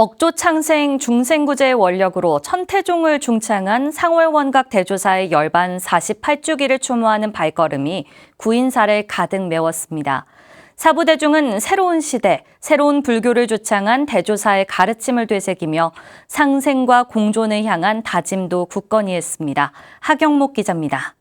억조 창생 중생구제의 원력으로 천태종을 중창한 상월원각 대조사의 열반 48주기를 추모하는 발걸음이 구인사를 가득 메웠습니다. 사부대중은 새로운 시대, 새로운 불교를 주창한 대조사의 가르침을 되새기며 상생과 공존을 향한 다짐도 굳건히 했습니다. 하경목 기자입니다.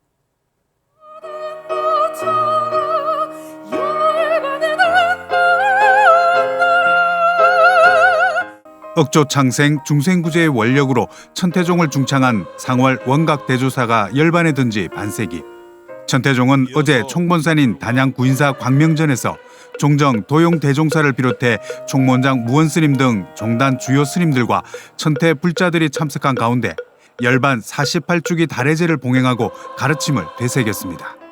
억조 창생 중생구제의 원력으로 천태종을 중창한 상월 원각 대조사가 열반에 든 지 반세기. 천태종은 어제 총본산인 단양 구인사 광명전에서 종정 도용 대종사를 비롯해 총무원장 무원 스님 등 종단 주요 스님들과 천태 불자들이 참석한 가운데 열반 48주기 달해제를 봉행하고 가르침을 되새겼습니다.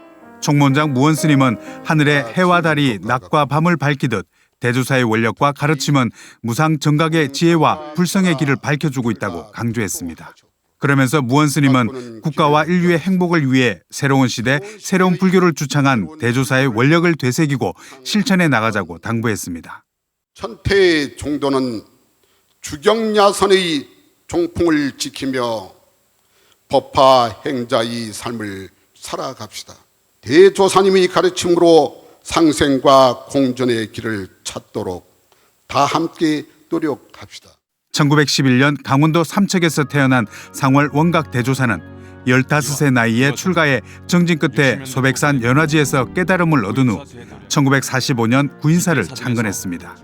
총무원장 무원 스님은 하늘의 해와 달이 낮과 밤을 밝히듯 대조사의 원력과 가르침은 무상 정각의 지혜와 불성의 길을 밝혀주고 있다고 강조했습니다. 그러면서 무원 스님은 국가와 인류의 행복을 위해 새로운 시대, 새로운 불교를 주창한 대조사의 원력을 되새기고 실천해 나가자고 당부했습니다. 천태 종도는 주경야선의 종풍을 지키며 법화 행자의 삶을 살아갑시다. 대조사님의 가르침으로 상생과 공존의 길을 찾도록 다 함께 노력합시다. 1911년 강원도 삼척에서 태어난 상월 원각 대조사는 15세 나이에 출가해 정진 끝에 소백산 연화지에서 깨달음을 얻은 후 1945년 구인사를 창건했습니다.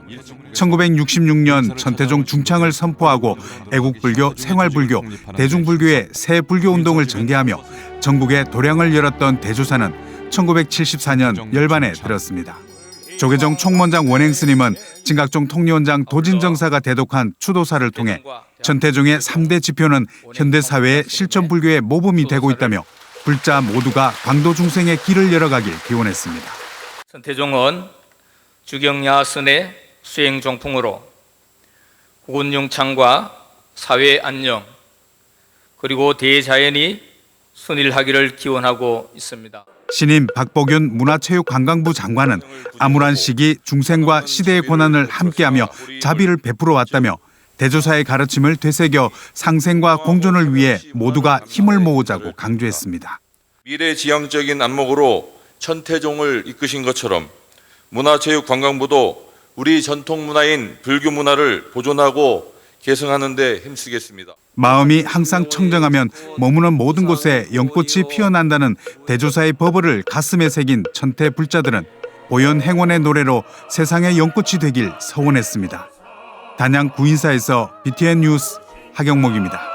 1966년 천태종 중창을 선포하고 애국불교, 생활불교, 대중불교의 새 불교 운동을 전개하며 전국에 도량을 열었던 대조사는 1974년 열반에 들었습니다. 조계종 총무원장 원행 스님은 진각종 통리원장 도진정사가 대독한 추도사를 통해 천태종의 3대 지표는 현대 사회의 실천 불교의 모범이 되고 있다며 불자 모두가 강도 중생의 길을 열어가길 기원했습니다. 선태종은 주경야선의 수행 종풍으로 국운용창과 사회 안녕 그리고 대자연이 순일하기를 기원하고 있습니다. 신임 박복윤 문화체육관광부 장관은 암울한 시기 중생과 시대의 고난을 함께하며 자비를 베풀어 왔다며 대조사의 가르침을 되새겨 상생과 공존을 위해 모두가 힘을 모으자고 강조했습니다. 미래지향적인 안목으로 천태종을 이끄신 것처럼 문화체육관광부도 우리 전통 문화인 불교 문화를 보존하고 계승하는 데 힘쓰겠습니다. 마음이 항상 청정하면 머무는 모든 곳에 연꽃이 피어난다는 대조사의 법어를 가슴에 새긴 천태 불자들은 보현 행원의 노래로 세상의 연꽃이 되길 서원했습니다. 단양 구인사에서 BTN 뉴스 하경목입니다.